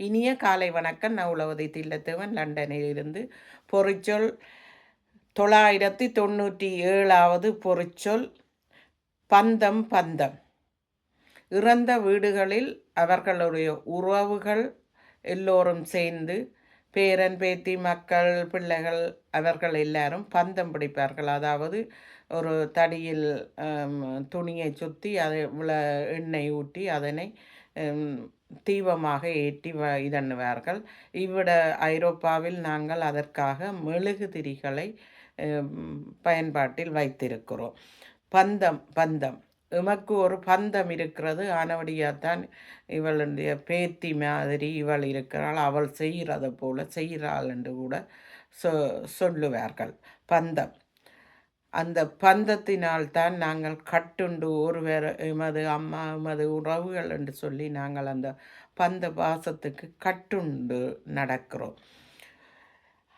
இனிய காலை வணக்கம். நான் உளவதி தில்லத்தேவன். லண்டனில் இருந்து பொறிச்சொல் தொள்ளாயிரத்தி தொண்ணூற்றி ஏழாவது பொறிச்சொல் பந்தம் பந்தம். இறந்த வீடுகளில் அவர்களுடைய உறவுகள் எல்லோரும் சேர்ந்து பேரன் பேத்தி மக்கள் பிள்ளைகள் அவர்கள் எல்லாரும் பந்தம் பிடிப்பார்கள். அதாவது ஒரு தடியில் துணியை சுற்றி அதை உள்ள எண்ணெய் ஊட்டி அதனை தீபமாக ஏற்றி வ இதண்ணுவார்கள். இவ்விட ஐரோப்பாவில் நாங்கள் அதற்காக மெழுகுதிரிகளை பயன்பாட்டில் வைத்திருக்கிறோம். பந்தம் பந்தம். எமக்கு ஒரு பந்தம் இருக்கிறது. ஆனபடியாகத்தான் இவளுடைய பேத்தி மாதிரி இவள் இருக்கிறாள். அவள் செய்கிறத போல செய்கிறாள் என்று கூட சொ சொல்லுவார்கள். பந்தம். அந்த பந்தத்தினால் தான் நாங்கள் கட்டுண்டு ஒருவர் எமது அம்மா எமது உறவுகள் என்று சொல்லி நாங்கள் அந்த பந்த பாசத்துக்கு கட்டுண்டு நடக்கிறோம்.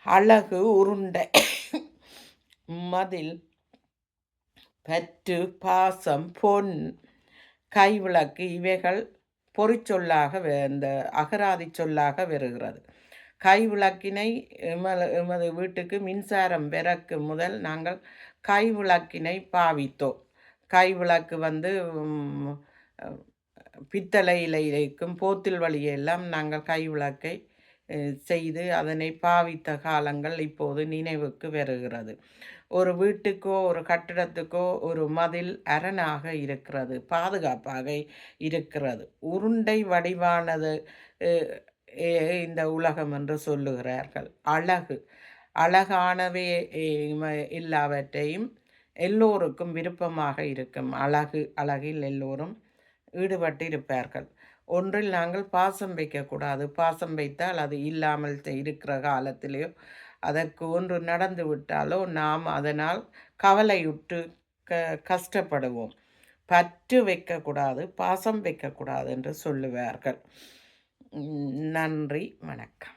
அழகு உருண்டை மதில் பற்று பாசம் பொன் கைவிளக்கு இவைகள் பொறிச்சொல்லாக இந்த அகராதி சொல்லாக வருகிறது. கைவிளக்கினை எமது எமது வீட்டுக்கு மின்சாரம் பிறக்கு முதல் நாங்கள் கைவிளக்கினை பாவித்தோம். கைவிளக்கு வந்து பித்தளையில் இருக்கும் போத்தில் வழியெல்லாம் நாங்கள் கைவிளக்கை செய்து அதனை பாவித்த காலங்கள் இப்போது நினைவுக்கு வருகிறது. ஒரு வீட்டுக்கோ ஒரு கட்டிடத்துக்கோ ஒரு மதில் அரணாக இருக்கிறது பாதுகாப்பாக இருக்கிறது. உருண்டை வடிவானது இந்த உலகம் என்று சொல்லுகிறார்கள். அழகு. அழகானவே எல்லாவற்றையும் எல்லோருக்கும் விருப்பமாக இருக்கும். அழகு அழகில் எல்லோரும் ஈடுபட்டு இருப்பார்கள் ஒன்றில் நாங்கள் பாசம் வைக்கக்கூடாது. பாசம் வைத்தால் அது இல்லாமல் இருக்கிற காலத்திலேயோ அதற்கு ஒன்று நடந்து விட்டாலோ நாம் அதனால் கவலையுற்று க கஷ்டப்படுவோம். பற்று வைக்கக்கூடாது பாசம் வைக்கக்கூடாது என்று சொல்லுவார்கள். நன்றி வணக்கம்.